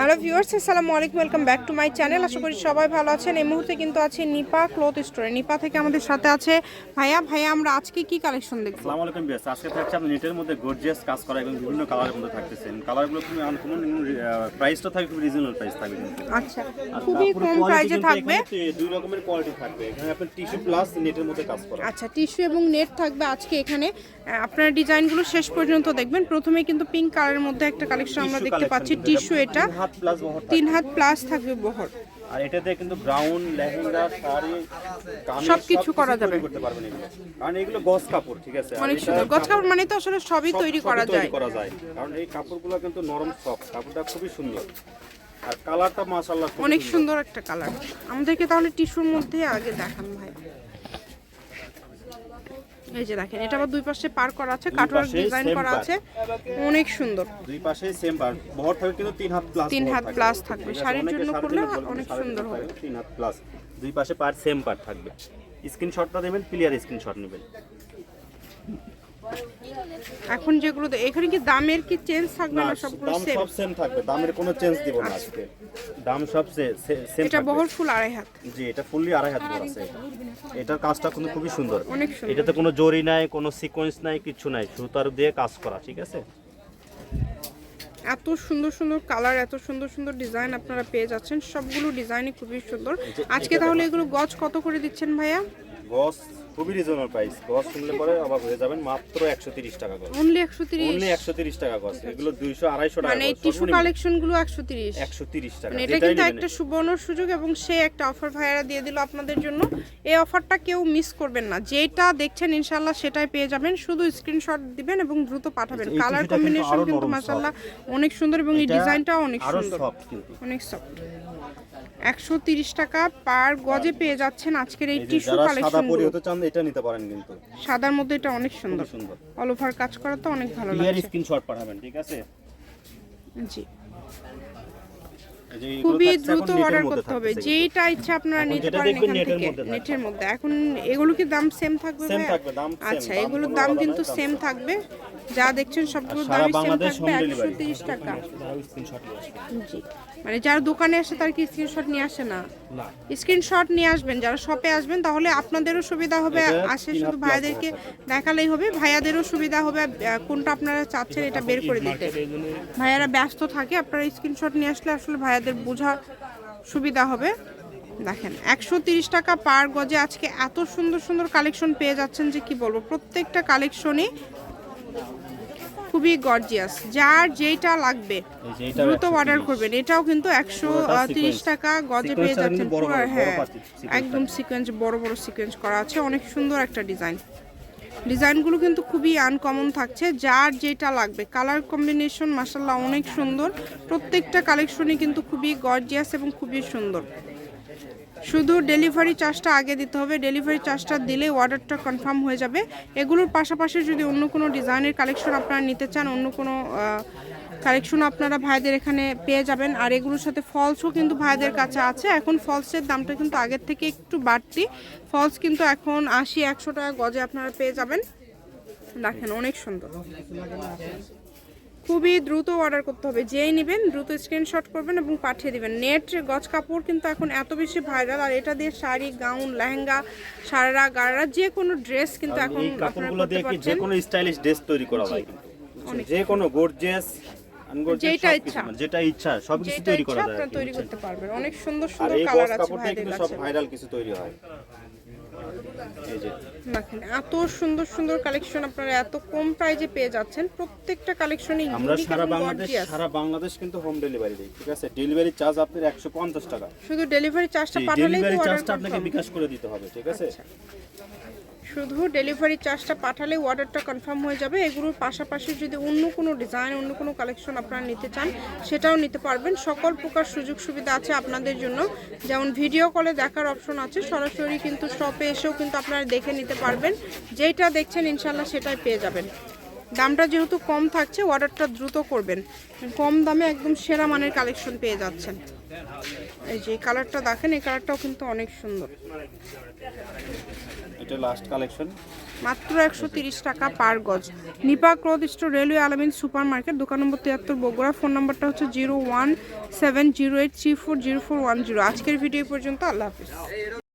How viewers আসসালামু আলাইকুম welcome back to my channel আশা করি সবাই ভালো আছেন। এই মুহূর্তে কিন্তু আছে নিপা ক্লথ স্টোরে নিপা থেকে আমাদের সাথে আছে ভাইয়া। ভাইয়া আমরা আজকে কি কালেকশন দেখব? আসসালামু আলাইকুম বিয়াস আজকে থাকছে আপনার নেটের মধ্যে গর্জিয়াস কাজ করা এবং বিভিন্ন কালারের মধ্যে থাকতেছেন কালারগুলো খুবই আনকমন প্রাইসটা থাকবে খুবই রিজনেবল প্রাইস থাকবে আচ্ছা খুবই কম কিন্তু থাকবে। দুই রকমের কোয়ালিটি থাকবে। এখানে আপনার টিস্যু প্লাস নেটের মধ্যে কাজ করা। আচ্ছা টিস্যু এবং নেট থাকবে আজকে এখানে। আপনার ডিজাইনগুলো শেষ পর্যন্ত দেখবেন। প্রথমে কিন্তু পিঙ্ক কালারের মধ্যে একটা কালেকশন আমরা দেখতে পাচ্ছি। টিস্যু এটা। হাত প্লাস বহর তিন হাত প্লাস থাকবে বহর আর এটাতে কিন্তু ব্রাউন লেহেঙ্গা শাড়ি সবকিছু করা যাবে। করতে পারবেন এগুলো। কারণ এগুলো গস কাপড় ঠিক আছে? অনেক সুন্দর। গজ কাপড় মানে তো আসলে সবই তৈরি করা যায়। করা যায়। কারণ এই কাপড়গুলো কিন্তু নরম সফট কাপড়টা খুবই সুন্দর। আর কালারটা মাশাআল্লাহ অনেক সুন্দর। একটা কালার আমাদেরকে তাহলে টিস্যুর মধ্যে আগে দেখান ভাই। এই যে দেখেন এটা আবার দুই পাশে পার করা আছে কাটওয়ার্ক ডিজাইন করা আছে অনেক সুন্দর। দুই পাশে সেম বার বহর থাকবে কিন্তু তিন হাত প্লাস তিন হাত প্লাস থাকবে। শাড়ির জন্য করলে অনেক সুন্দর হবে। তিন হাত প্লাস দুই পাশে পার সেম পার থাকবে। স্ক্রিনশটটা দেবেন ক্লিয়ার স্ক্রিনশট নেবেন। এখন যেগুলো এখানে কি দামের কি চেঞ্জ থাকবে না সবগুলো দাম সেম সব সেম থাকবে। দামের কোনো চেঞ্জ দিব না আজকে। দাম সব সেম এটা বহর ফুল আড়াই হাত। জি এটা ফুললি আড়াই হাত বহর আছে এটা। এটার কাজটা কিন্তু খুবই সুন্দর। অনেক সুন্দর। এটাতে কোনো জরি নাই কোনো সিকোয়েন্স নাই কিছু নাই। সুতার দিয়ে কাজ করা ঠিক আছে? এত সুন্দর সুন্দর কালার এত সুন্দর সুন্দর ডিজাইন আপনারা পেয়ে যাচ্ছেন। সবগুলো ডিজাইনই খুবই সুন্দর। আজকে তাহলে এগুলো গজ কত করে দিচ্ছেন ভাইয়া? গস খুবই রিজনেবল প্রাইস গস শুনলে পরে অবাক হয়ে যাবেন মাত্র একশো তিরিশ টাকা গস অনলি একশো তিরিশ? অনলি একশো তিরিশ টাকা গস এগুলো দুইশো আড়াইশো টাকা মানে টিস্যু কালেকশনগুলো একশো তিরিশ। একশো তিরিশ টাকা। মানে এটা কিন্তু একটা সুবর্ণ সুযোগ এবং সে একটা অফার ভাইয়ারা দিয়ে দিল আপনাদের জন্য। এই অফারটা কেউ মিস করবেন না। যেটা দেখছেন ইনশাল্লাহ সেটাই পেয়ে যাবেন। শুধু স্ক্রিনশট দিবেন এবং দ্রুত পাঠাবেন। কালার কম্বিনেশন কিন্তু নরম, মাসাল্লাহ অনেক সুন্দর এবং এই ডিজাইনটাও অনেক সুন্দর। সফট অনেক সফট একশো তিরিশ টাকা পার গজে পেয়ে যাচ্ছেন আজকের এই টিস্যু কালেকশন হতে চান এটা নিতে পারেন কিন্তু। সাদার মধ্যে এটা অনেক সুন্দর। সুন্দর। অল ওভার কাজ করা তো অনেক ভালো ক্লিয়ার স্ক্রিনশট পাঠাবেন ঠিক আছে? জি। খুবই দ্রুত অর্ডার করতে হবে। যেটা ইচ্ছা আপনারা নিতে পারেন এখান থেকে। নেটের মধ্যে। এখন এগুলো কি দাম সেম থাকবে দাম আচ্ছা দাম এগুলোর দাম কিন্তু সেম থাকবে। যা দেখছেন সবগুলোর দামই সেম থাকবে একশো। তিরিশ টাকা। স্ক্রিনশট জি। মানে যারা দোকানে আসে তার কি স্ক্রিনশট নিয়ে আসে না? স্ক্রিনশট নিয়ে আসবেন যারা শপে আসবেন তাহলে আপনাদেরও সুবিধা হবে। আসে শুধু ভাইয়াদেরকে দেখালেই হবে ভাইয়াদেরও সুবিধা হবে। কোনটা আপনারা চাচ্ছেন এটা বের করে দিতে। ভাইয়ারা ব্যস্ত থাকে আপনারা স্ক্রিনশট নিয়ে আসলে আসলে ভাইয়াদের বোঝা সুবিধা হবে। দেখেন একশো টাকা পার গজে আজকে এত সুন্দর সুন্দর কালেকশন পেয়ে যাচ্ছেন যে কি বলব প্রত্যেকটা কালেকশনই খুবই গর্জিয়াস যার যেটা লাগবে দ্রুত অর্ডার করবেন। এটাও কিন্তু একশো তিরিশ টাকা গজে পেয়ে যাচ্ছেন। হ্যাঁ একদম সিকোয়েন্স বড় বড় সিকোয়েন্স করা আছে। অনেক সুন্দর একটা ডিজাইন ডিজাইনগুলো কিন্তু খুবই আনকমন থাকছে। যার যেটা লাগবে কালার কম্বিনেশন মাসাল্লাহ অনেক সুন্দর। প্রত্যেকটা কালেকশনই কিন্তু খুবই গর্জিয়াস এবং খুবই সুন্দর। শুধু ডেলিভারি চার্জটা আগে দিতে হবে। ডেলিভারি চার্জটা দিলে অর্ডারটা কনফার্ম হয়ে যাবে। এগুলোর পাশাপাশি যদি অন্য কোনো ডিজাইনের কালেকশন আপনারা নিতে চান, অন্য কোনো কালেকশন আপনারা ভাইদের এখানে পেয়ে যাবেন। আর এগুলোর সাথে ফলসও কিন্তু ভাইদের কাছে আছে। এখন ফলসের দামটা কিন্তু আগের থেকে একটু বাড়তি। ফলস কিন্তু এখন আশি একশো টাকা গজে আপনারা পেয়ে যাবেন। দেখেন অনেক সুন্দর। খুবই দ্রুত অর্ডার করতে হবে। যেই নেবেন দ্রুত স্ক্রিনশট করবেন এবং পাঠিয়ে দিবেন। নেট গজ কাপড় কিন্তু এখন এত বেশি ভাইরাল আর এটা দিয়ে শাড়ি গাউন লেহেঙ্গা সারারা গারারা যে কোনো ড্রেস কিন্তু এখন আপনারা করতে দিয়ে যে কোনো স্টাইলিশ ড্রেস তৈরি করা কিন্তু। যে কোনো গর্জিয়াস যেটা ইচ্ছা। যেটা ইচ্ছা সব কিছু তৈরি করা যায় আপনারা তৈরি করতে পারবেন। অনেক সুন্দর সুন্দর কালার আছে ভাইদের সব ভাইরাল কিছু তৈরি হয়। দেখেন এত সুন্দর সুন্দর কালেকশন আপনারা এত কম প্রাইজে পেয়ে যাচ্ছেন। প্রত্যেকটা কালেকশনই আমরা সারা বাংলাদেশ সারা বাংলাদেশ কিন্তু হোম ডেলিভারি দিই ঠিক আছে? ডেলিভারি চার্জ আপনার একশো পঞ্চাশ টাকা। শুধু ডেলিভারি চার্জটা পাঠালেই ডেলিভারি চার্জটা আপনাকে বিকাশ করে দিতে হবে ঠিক আছে? আচ্ছা। শুধু ডেলিভারি চার্জটা পাঠালে অর্ডারটা কনফার্ম হয়ে যাবে। এগুলোর পাশাপাশি যদি অন্য কোনো ডিজাইন অন্য কোনো কালেকশন আপনারা নিতে চান, সেটাও নিতে পারবেন। সকল প্রকার সুযোগ সুবিধা আছে আপনাদের জন্য। যেমন ভিডিও কলে দেখার অপশন আছে। সরাসরি কিন্তু শপে এসেও কিন্তু আপনারা দেখে নিতে পারবেন। যেটা দেখছেন ইনশাল্লাহ সেটাই পেয়ে যাবেন। দামটা যেহেতু কম থাকছে অর্ডারটা দ্রুত করবেন। কম দামে একদম সেরা মানের কালেকশন পেয়ে যাচ্ছেন। এই যে কালারটা দেখেন এই কালারটাও কিন্তু অনেক সুন্দর। এটা লাস্ট কালেকশন মাত্র একশো তিরিশ টাকা পার গজ। Nipa cloth store railway Alamin super market দোকান নম্বর তিয়াত্তর বগুড়া। ফোন নম্বরটা হচ্ছে zero one seven zero eight three four zero four one zero. আজকের ভিডিও পর্যন্ত আল্লাহ হাফিজ।